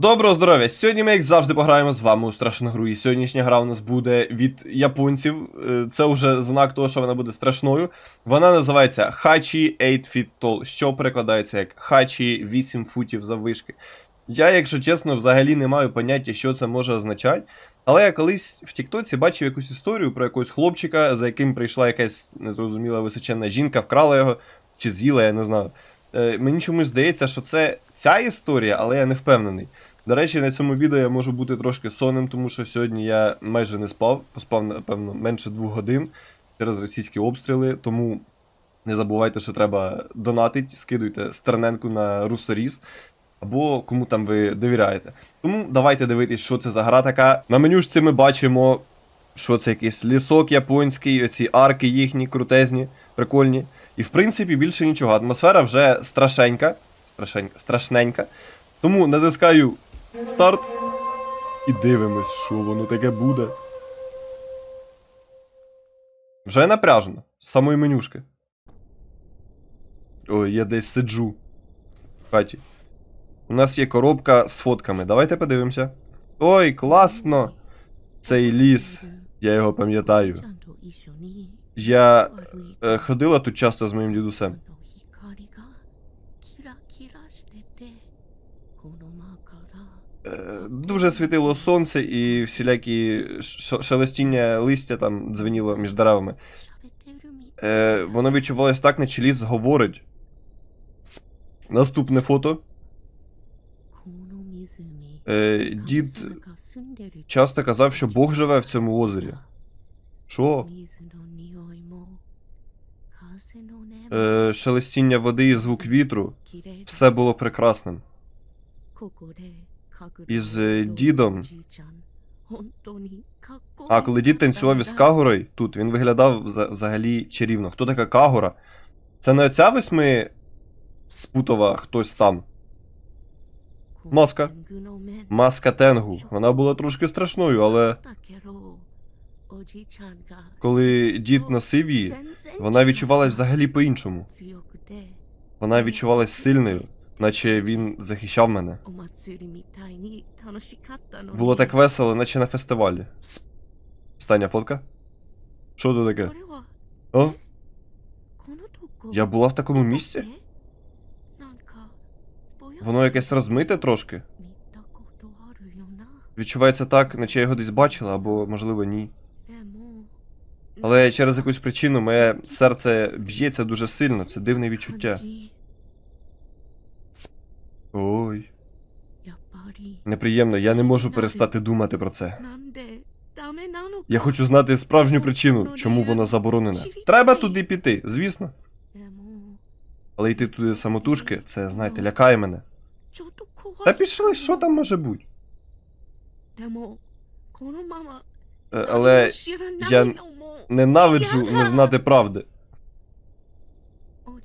Доброго здоров'я! Сьогодні ми, як завжди, пограємо з вами у страшну гру. І сьогоднішня гра у нас буде від японців. Е, Це вже знак того, що вона буде страшною. Вона називається Хачі 8 Feet Tall, що перекладається як Хачі 8 футів заввишки. Я, якщо чесно, взагалі не маю поняття, що це може означати. Але я колись в Тіктоці бачив якусь історію про якогось хлопчика, за яким прийшла якась незрозуміла височенна жінка, вкрала його чи з'їла, я не знаю. Е, Мені чомусь здається, що це ця історія, але я не впевнений. До речі, на цьому відео я можу бути трошки сонним, тому що сьогодні я майже не спав, поспав, напевно, менше двох годин через російські обстріли, тому не забувайте, що треба донатить, скидуйте стерненку на Русоріс. Або кому там ви довіряєте. Тому давайте дивитись, що це за гра така. На менюшці ми бачимо, що це якийсь лісок японський, оці арки їхні крутезні, прикольні. І в принципі більше нічого. Атмосфера вже страшенька. Страшенька, страшненька. Тому натискаю старт і дивимось, що воно таке буде. Вже напряжено. З самої менюшки. Ой, я десь сиджу. В хаті. У нас є коробка з фотками. Давайте подивимося. Ой, класно! Цей ліс. Я його пам'ятаю. Я е, ходила тут часто з моїм дідусем. Дуже світило сонце і всілякі шелестіння листя там дзвеніло між деревами. Е, воно відчувалось так, наче ліс говорить. Наступне фото. Е, дід часто казав, що Бог живе в цьому озері. Що? Е, шелестіння води і звук вітру. Все було прекрасним. Із е, дідом. А коли дід танцював із Кагорою, тут він виглядав взагалі чарівно. Хто така Кагора? Це не оця восьми путова хтось там. Маска. Маска Тенгу. Вона була трошки страшною, але коли дід носив її, вона відчувалась взагалі по-іншому. Вона відчувалась сильною, наче він захищав мене. Було так весело, наче на фестивалі. Остання фотка? Що тут таке? О, я була в такому місці? Воно якесь розмите трошки. Відчувається так, наче я його десь бачила, або, можливо, ні. Але через якусь причину моє серце б'ється дуже сильно, це дивне відчуття. Ой, неприємно, я не можу перестати думати про це. Я хочу знати справжню причину, чому воно заборонене. Треба туди піти, звісно. Але йти туди самотужки, це, знаєте, лякає мене. Та пішли, що там може бути? Е, Але я ненавиджу не знати правди.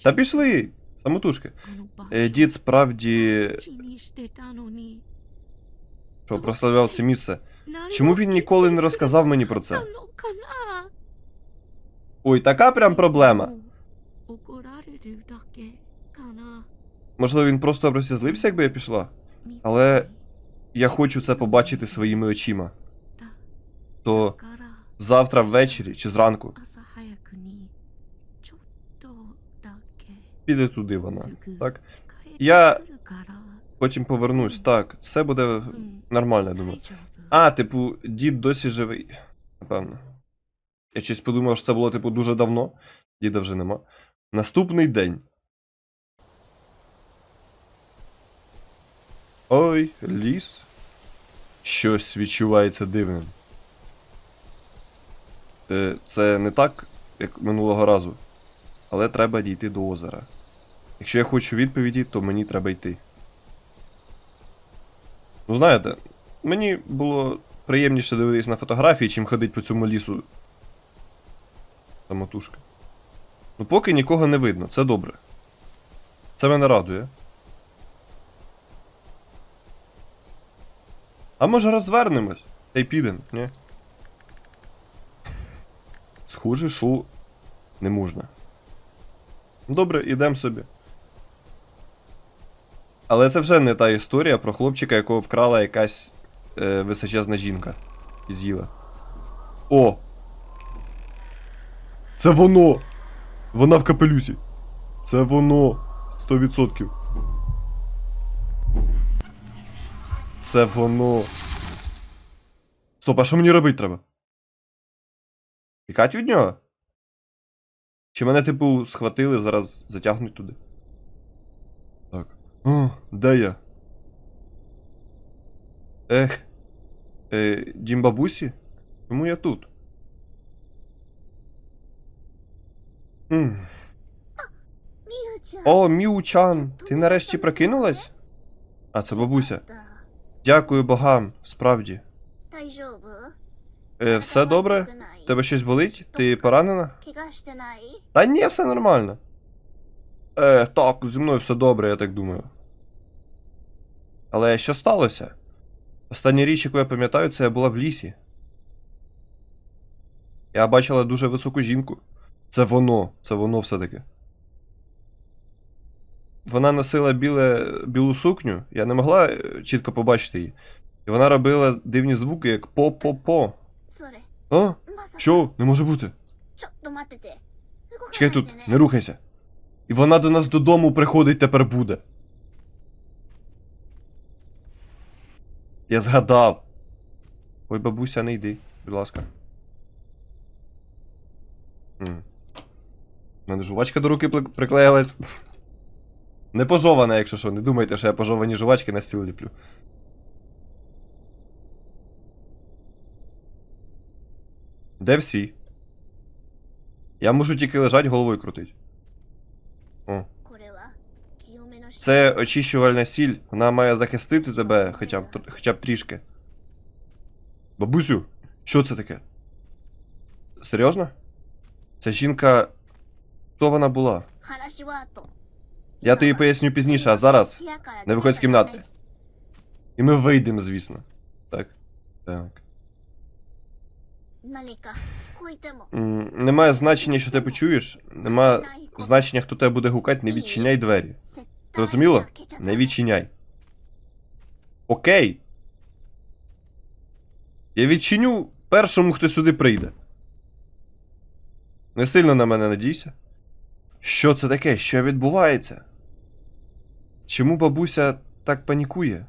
Та пішли, самотужки. Е, Дід справді що прославляв це місце. Чому він ніколи не розказав мені про це? Ой, така прям проблема. Можливо, він просто розізлився, якби я пішла. Але я хочу це побачити своїми очима. То завтра ввечері чи зранку піде туди вона. Так? Я потім повернусь. Так, це буде нормально, я думаю. А, типу, дід досі живий. Напевно. Я щось подумав, що це було, типу, дуже давно. Діда вже нема. Наступний день. Ой, ліс. Щось відчувається дивним. Е, Це не так, як минулого разу. Але треба дійти до озера. Якщо я хочу відповіді, то мені треба йти. Ну, знаєте, мені було приємніше дивитись на фотографії, чим ходити по цьому лісу. Самотужки. Ну, поки нікого не видно, це добре. Це мене радує. А може розвернемось? Та й підемо, ні? Схоже, що не можна. Добре, ідемо собі. Але це вже не та історія про хлопчика, якого вкрала якась е, височезна жінка. І з'їла. О! Це воно! Вона в капелюсі. Це воно. 100%. Це воно. Стоп, а що мені робити треба? Тікать від нього? Чи мене, типу, схватили, зараз затягнуть туди? О, де я? Ех. Е, Дім бабусі? Чому я тут? М. О, Міучан, ти нарешті прокинулась? А, це бабуся. Дякую богам, справді. Е, все добре? Тебе щось болить? Ти поранена? Та ні, все нормально. Е, так, зі мною все добре, я так думаю. Але що сталося? Остання річ, яку я пам'ятаю, це я була в лісі. Я бачила дуже високу жінку. Це воно, це воно все-таки. Вона носила біле, білу сукню, я не могла е, чітко побачити її. І вона робила дивні звуки, як по-по-по. О! Що? Не може бути. Чекай тут, не рухайся. І вона до нас додому приходить тепер буде. Я згадав. Ой, бабуся, не йди, будь ласка. У мене жувачка до руки приклеїлась. Не пожована, якщо що. Не думайте, що я пожовані жувачки на стіл ліплю. Де всі? Я можу тільки лежать головою крутить. О. Це очищувальна сіль. Вона має захистити тебе хоча б хоча б трішки. Бабусю, що це таке? Серйозно? Ця жінка. Хто вона була? Я тобі поясню пізніше, а зараз не виходь з кімнати. І ми вийдемо, звісно. Так. Так. Немає значення, що ти почуєш. Немає значення, хто тебе буде гукати, не відчиняй двері. Зрозуміло? Не відчиняй. Окей. Я відчиню першому, хто сюди прийде. Не сильно на мене надійся. Що це таке? Що відбувається? Чому бабуся так панікує?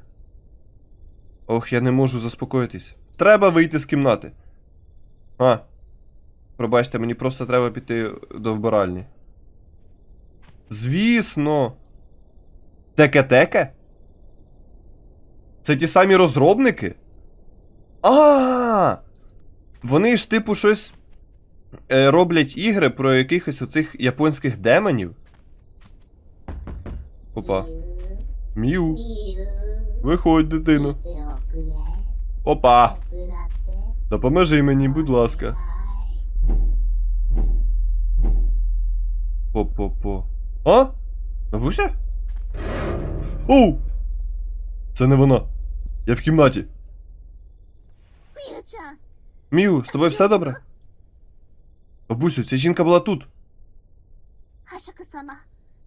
Ох, я не можу заспокоїтись. Треба вийти з кімнати. А. Пробачте, мені просто треба піти до вбиральні. Звісно. Теке-теке? Це ті самі розробники? А! Вони ж, типу, щось е, роблять ігри про якихось оцих японських демонів. Опа. Міу. Виходь, дитино. Опа. Допоможи мені, будь ласка. По-по-по. А? Бабуся? Оу! Це не вона. Я в кімнаті. Мію, з тобою все добре? Бабусю, ця жінка була тут.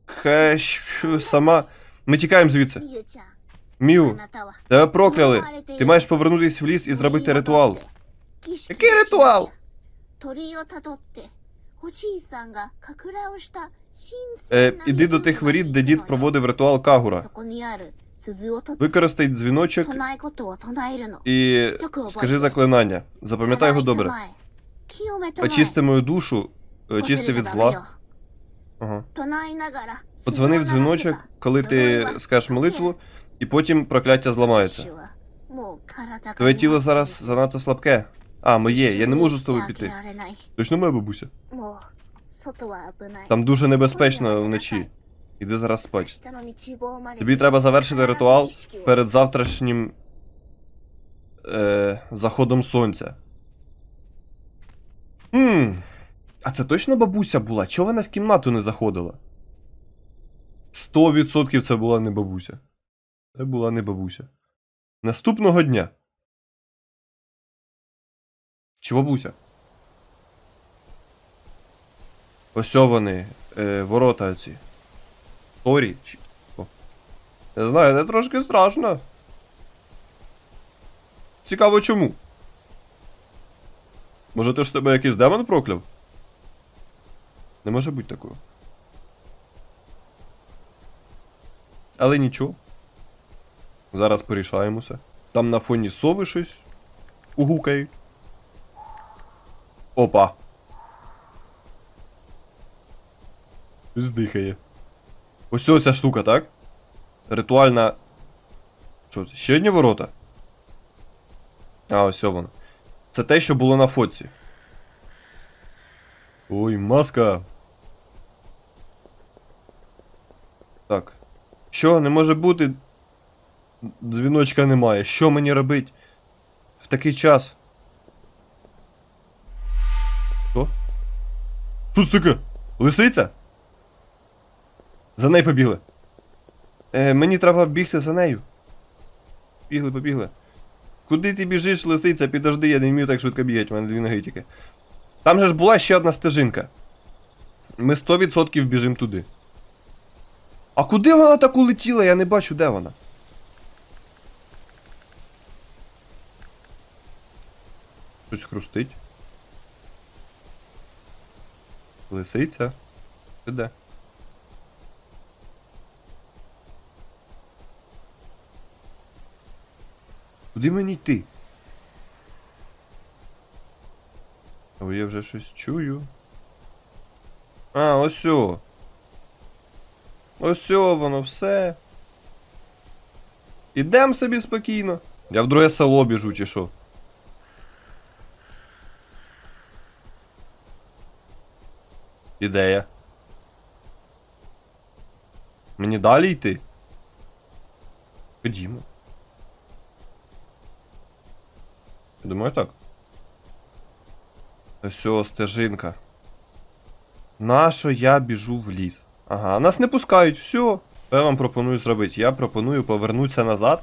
Хеш сама. Ми тікаємо звідси. Мію, тебе прокляли. Ти маєш повернутися в ліс і зробити ритуал. Який ритуал? Е, Іди до тих воріт, де дід проводив ритуал Кагура. Використай дзвіночок і скажи заклинання. Запам'ятай його добре. Очисти мою душу, е, очисти від зла. Ага. Подзвони в дзвіночок, коли ти скажеш молитву, і потім прокляття зламається. Твоє тіло зараз занадто слабке. А, моє, я не можу з тобою піти. Точно моя бабуся. Там дуже небезпечно вночі. Іди зараз спать. Тобі треба завершити ритуал перед завтрашнім е, заходом сонця. Хм. А це точно бабуся була? Чого вона в кімнату не заходила? 100% це була не бабуся. Це була не бабуся. Наступного дня. Чи бабуся? Ось вони. Е, ворота ці. Торі. Не знаю, це трошки страшно. Цікаво чому. Може, то ж тебе якийсь демон прокляв? Не може бути такого. Але нічого. Зараз порішаємося. Там на фоні сови щось угукають. Опа. Щось дихає. Ось ця штука, так? Ритуальна. Що це? Ще одні ворота? А, ось воно. Це те, що було на фоці. Ой, маска. Так. Що, не може бути? Дзвіночка немає. Що мені робить? В такий час. Що? Що це таке? Лисиця? За нею побігли. Е, мені треба бігти за нею. Бігли, побігли. Куди ти біжиш, лисиця? Підожди, я не вмію так швидко бігати, в мене дві ноги тільки. Там же ж була ще одна стежинка. Ми 100% біжимо туди. А куди вона так улетіла? Я не бачу, де вона. Щось хрустить. Лисиця? Ти де? Куди мені йти? О, я вже щось чую. А, ось о. Ось о, воно все. Ідем собі спокійно. Я в друге село біжу, чи що? Ідея. Мені далі йти? Ходімо. Я думаю, так. Ось стежинка. Нащо я біжу в ліс? Ага, нас не пускають, все. Що я вам пропоную зробити? Я пропоную повернутися назад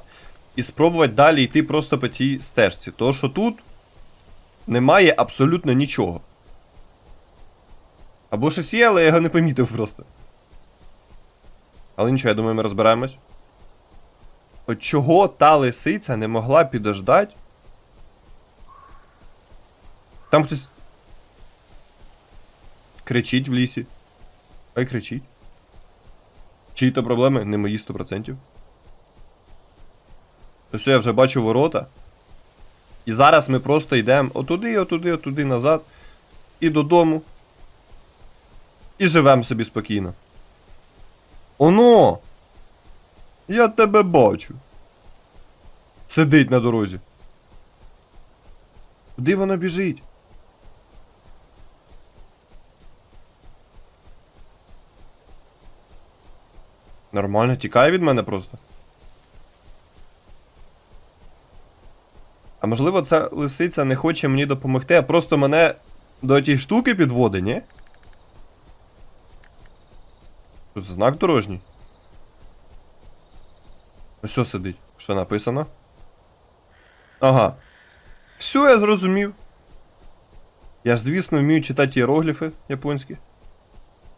і спробувати далі йти просто по тій стежці. Тому що тут немає абсолютно нічого. Або щось є, але я його не помітив просто. Але нічого, я думаю, ми розберемось. От чого та лисиця не могла підождати? Там хтось. Кричить в лісі. Хай кричить. Чиї то проблеми? Не мої 100%. То все, я вже бачу ворота. І зараз ми просто йдемо отуди, отуди, отуди, назад. І додому. І живемо собі спокійно. Оно! Я тебе бачу. Сидить на дорозі. Куди вона біжить? Нормально, тікає від мене просто. А можливо, ця лисиця не хоче мені допомогти, а просто мене до тієї штуки підводить, ні? Тут знак дорожній. Ось що сидить. Що написано? Ага. Все, я зрозумів. Я ж, звісно, вмію читати іерогліфи японські.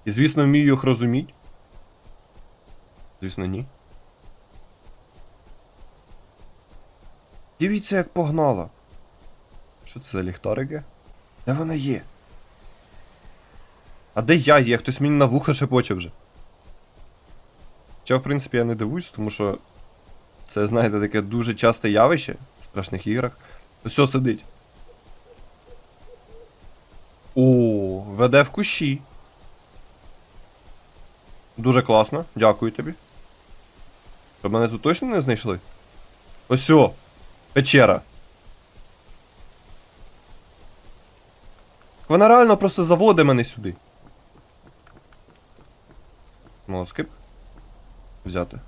І, звісно, вмію їх розуміти. Звісно, ні. Дивіться, як погнала. Що це за ліхтарики? Де вона є? А де я є? Хтось мені на вуха шепоче вже. Хоча, в принципі, я не дивуюсь, тому що це, знаєте, таке дуже часте явище в страшних іграх. Все сидить. О, веде в кущі. Дуже класно, дякую тобі. Щоб мене тут точно не знайшли? Ось о! Печера. Вона реально просто заводить мене сюди. Москип. Взяти.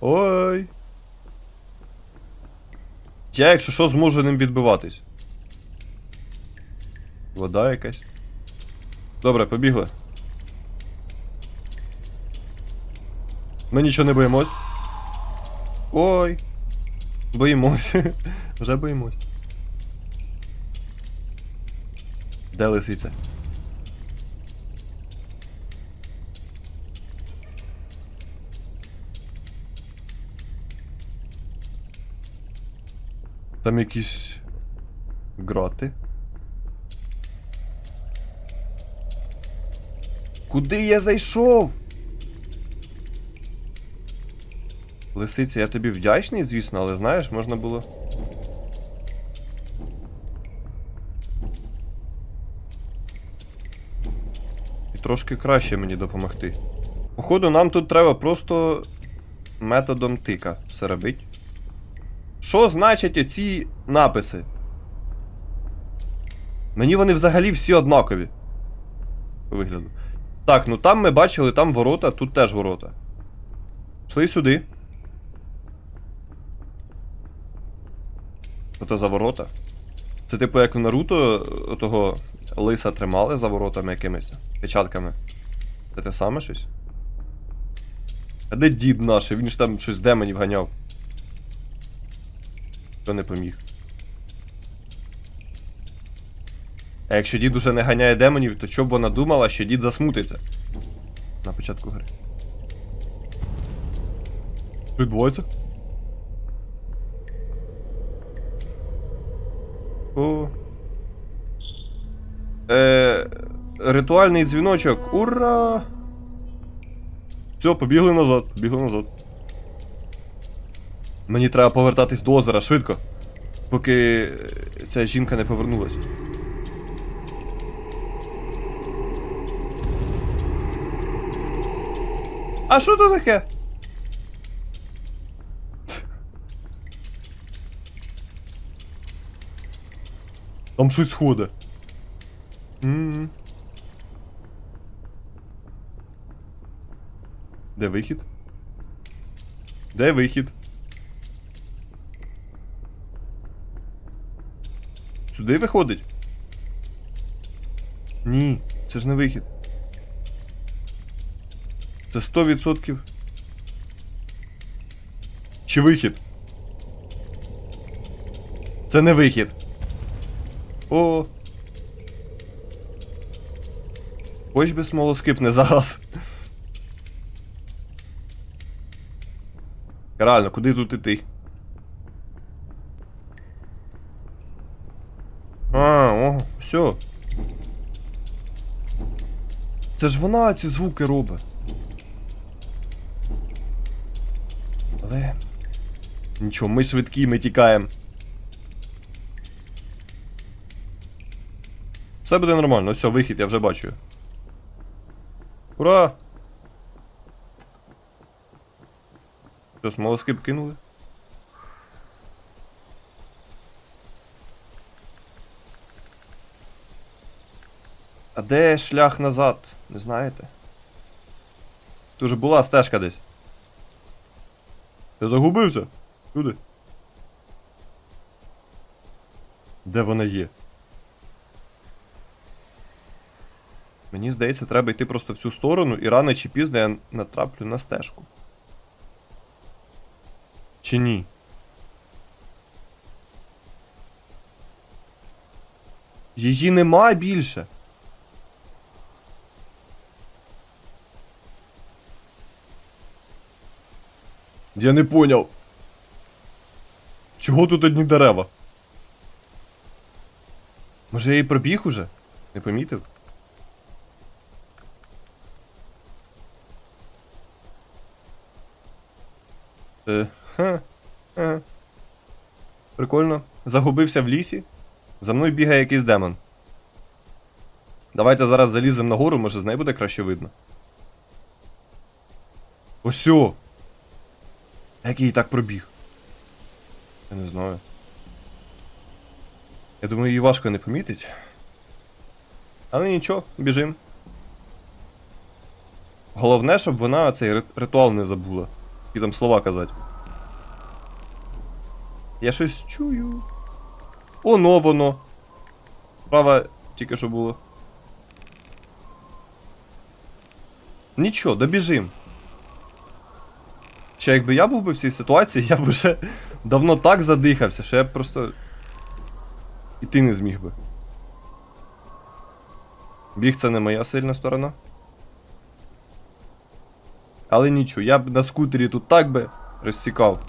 Ой. Я, якщо що, зможу ним відбиватись. Вода якась. Добре, побігли. Ми нічого не боїмось. Ой! Боїмось. Вже боїмось. Де лисиця? Там якісь гроти. Куди я зайшов? Лисиця, я тобі вдячний, звісно, але знаєш, можна було. І трошки краще мені допомогти. Походу, нам тут треба просто методом тика все робити. Що значать оці написи? Мені вони взагалі всі однакові. Вигляду. Так, ну там ми бачили, там ворота, тут теж ворота. Шли сюди. Що то за ворота? Це типу як в Наруто е, того лиса тримали за воротами якимись печатками. Це те саме щось? А де дід наш? Він ж там щось демонів ганяв. Хто не поміг. А якщо дід уже не ганяє демонів, то чоб вона думала, що дід засмутиться? На початку гри. Відбувається? О. Е, ритуальний дзвіночок. Ура! Все, побігли назад, побігли назад. Мені треба повертатись до озера швидко. Поки е, ця жінка не повернулась. А що то таке? Там щось ходить. М. Де вихід? Де вихід? Сюди виходить? Ні, це ж не вихід. Це 100%. Чи вихід? Це не вихід. О. Хоч би смолоскип не зараз. Реально, куди тут іти? А, о, все. Це ж вона ці звуки робить. Але. Нічого, ми швидкі, ми тікаємо. Все буде нормально, все, вихід, я вже бачу. Ура! Що, смолоскип кинули? А де шлях назад? Не знаєте? Тут же була стежка десь. Я загубився. Люди. Де вона є? Мені здається, треба йти просто в цю сторону, і рано чи пізно я натраплю на стежку. Чи ні? Її нема більше. Я не поняв. Чого тут одні дерева? Може я її пробіг уже? Не помітив? Е, ха. Прикольно. Загубився в лісі. За мною бігає якийсь демон. Давайте зараз заліземо на гору, може з неї буде краще видно. Осьо! Як її так пробіг? Я не знаю. Я думаю, її важко не помітить. Але нічого, біжим. Головне, щоб вона цей ритуал не забула. І там слова казати. Я щось чую. Оно воно. Права тільки що було. Нічого, добіжим. Ще якби я був би в цій ситуації, я б вже давно так задихався, що я б просто. Іти не зміг би. Біг це не моя сильна сторона. Але нічого, я б на скутері тут так би розсікав.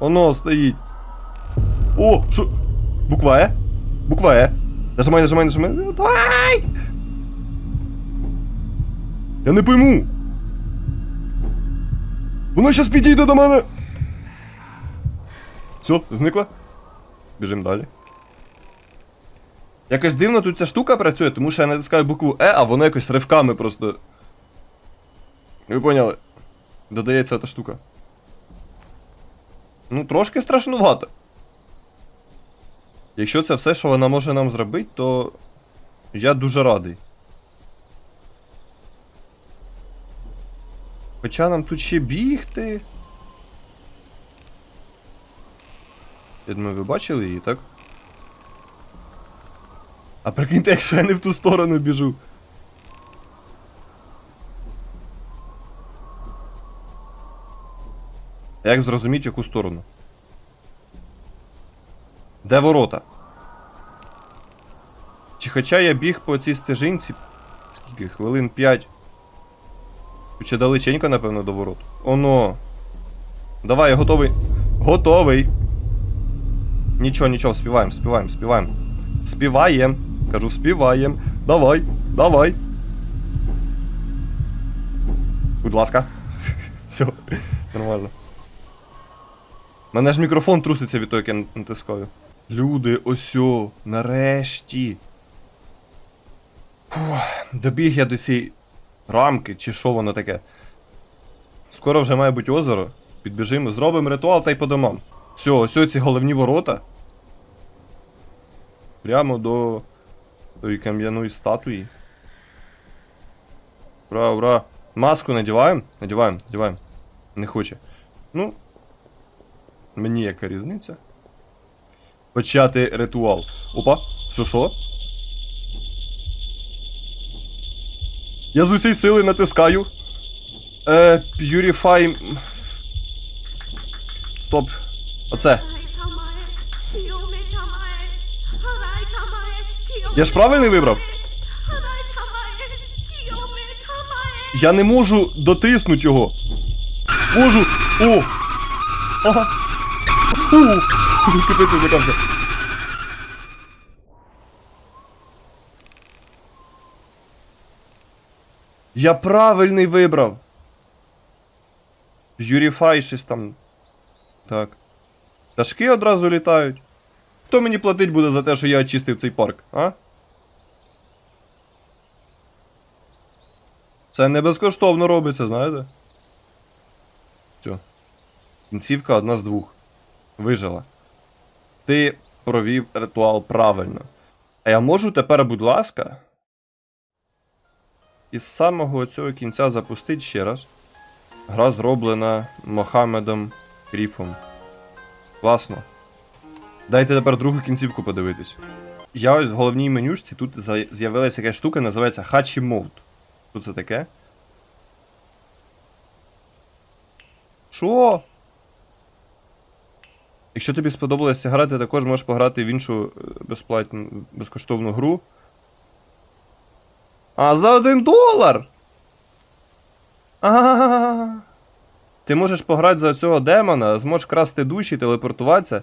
Оно стоїть. О, що? Буква Е? Буква Е. Нажимай, нажимай, нажимай. Ну, Давай! Я не пойму. Вона щас підійде до мене. Все, зникла. Біжимо далі. Якось дивно тут ця штука працює, тому що я натискаю букву Е, а воно якось ривками просто. Ви поняли? Додається та штука. Ну, трошки страшнувато. Якщо це все, що вона може нам зробити, то я дуже радий. Хоча нам тут ще бігти. Я думаю, ви бачили її, так? А прикиньте, якщо я не в ту сторону біжу. Як зрозуміти, яку сторону? Де ворота? Чи хоча я біг по цій стежинці. Скільки? Хвилин 5. Чи далеченько, напевно, до ворот. Оно. Давай, готовий. Готовий. Нічого, нічого, співаємо, співаємо, співаємо. Співаєм. Кажу, співаєм. Давай, давай. Будь ласка. Все, нормально. Мене ж мікрофон труситься від того, як я натискаю. Люди, осьо, нарешті. Фух, добіг я до цієї рамки, чи що воно таке. Скоро вже має бути озеро. Підбіжимо, зробимо ритуал та й по домам. Все, ось ці головні ворота. Прямо до тої кам'яної статуї. Ура, ура. Маску надіваємо? Надіваємо, надіваємо. Не хоче. Ну. Мені яка різниця? Почати ритуал. Опа, що що? Я з усієї сили натискаю. Е, Purify. Стоп. Оце. Я ж правильний вибрав? Я не можу дотиснути його. Можу. О! Ага. У! Капець я. Я правильний вибрав. Purify щось там. Так. Пташки одразу літають. Хто мені платить буде за те, що я очистив цей парк, а? Це не безкоштовно робиться, знаєте? Все. Кінцівка одна з двох. Вижила. Ти провів ритуал правильно. А я можу тепер, будь ласка, із самого цього кінця запустити ще раз. Гра зроблена Мохамедом Кріфом. Класно. Дайте тепер другу кінцівку подивитись. Я ось в головній менюшці тут з'явилася якась штука, називається Хачі Mode. Що це таке? Що? Якщо тобі сподобалося грати, ти також можеш пограти в іншу е, безплатну безкоштовну гру. А за один долар! А. Ти можеш пограти за цього демона, зможеш красти душі, телепортуватися.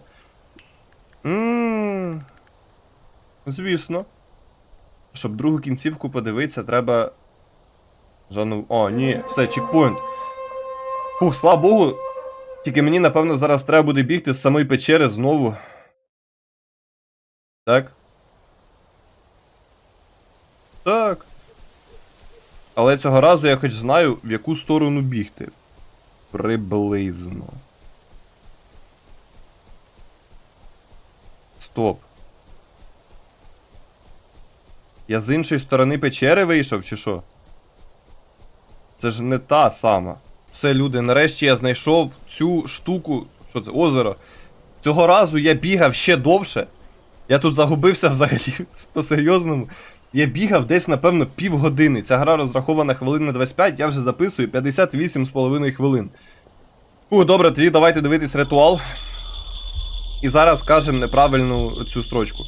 Ммм. Звісно. Щоб другу кінцівку подивитися, треба. Заново. О, ні, все, чекпоінт. Фух, слава Богу. Тільки мені, напевно, зараз треба буде бігти з самої печери знову. Так? Так. Але цього разу я хоч знаю, в яку сторону бігти. Приблизно. Стоп. Я з іншої сторони печери вийшов, чи що? Це ж не та сама. Все, люди, нарешті я знайшов цю штуку. Що це? Озеро. Цього разу я бігав ще довше. Я тут загубився взагалі по-серйозному. Я бігав десь, напевно, півгодини. Ця гра розрахована хвилин на 25, я вже записую 58,5 хвилин. У, добре, тоді давайте дивитись ритуал. І зараз кажемо неправильну цю строчку.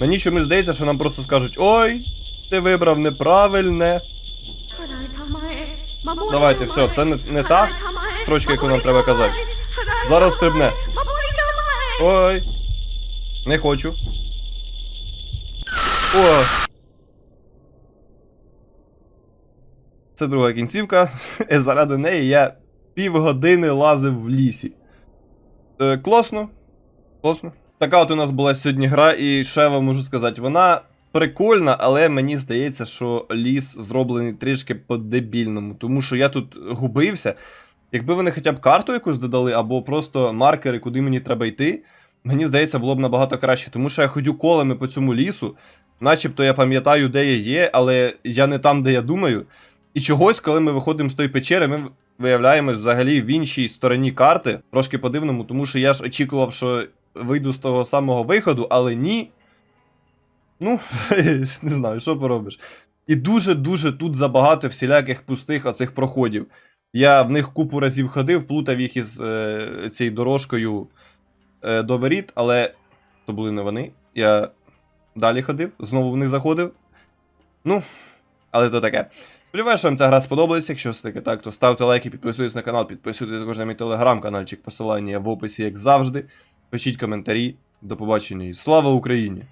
Мені чомусь здається, що нам просто скажуть: Ой, ти вибрав неправильне. Давайте, все, це не, не та строчка, яку нам треба казати. Зараз стрибне. Ой. Не хочу. О! Це друга кінцівка. І заради неї я півгодини лазив в лісі. Е, класно. Класно. Така от у нас була сьогодні гра, і я вам можу сказати, вона прикольна, але мені здається, що ліс зроблений трішки по-дебільному, тому що я тут губився. Якби вони хоча б карту якусь додали, або просто маркери, куди мені треба йти, мені здається, було б набагато краще, тому що я ходю колами по цьому лісу, начебто я пам'ятаю, де я є, але я не там, де я думаю. І чогось, коли ми виходимо з тої печери, ми виявляємось взагалі в іншій стороні карти, трошки по-дивному, тому що я ж очікував, що вийду з того самого виходу, але ні. Ну, не знаю, що поробиш. І дуже-дуже тут забагато всіляких пустих оцих проходів. Я в них купу разів ходив, плутав їх із е, цією дорожкою е, до воріт, але то були не вони. Я далі ходив, знову в них заходив. Ну, але то таке. Сподіваюся, що вам ця гра сподобається. Якщо все таки так, то ставте лайки, підписуйтесь на канал, підписуйтесь також на мій телеграм-канальчик, посилання в описі, як завжди. Пишіть коментарі. До побачення і слава Україні!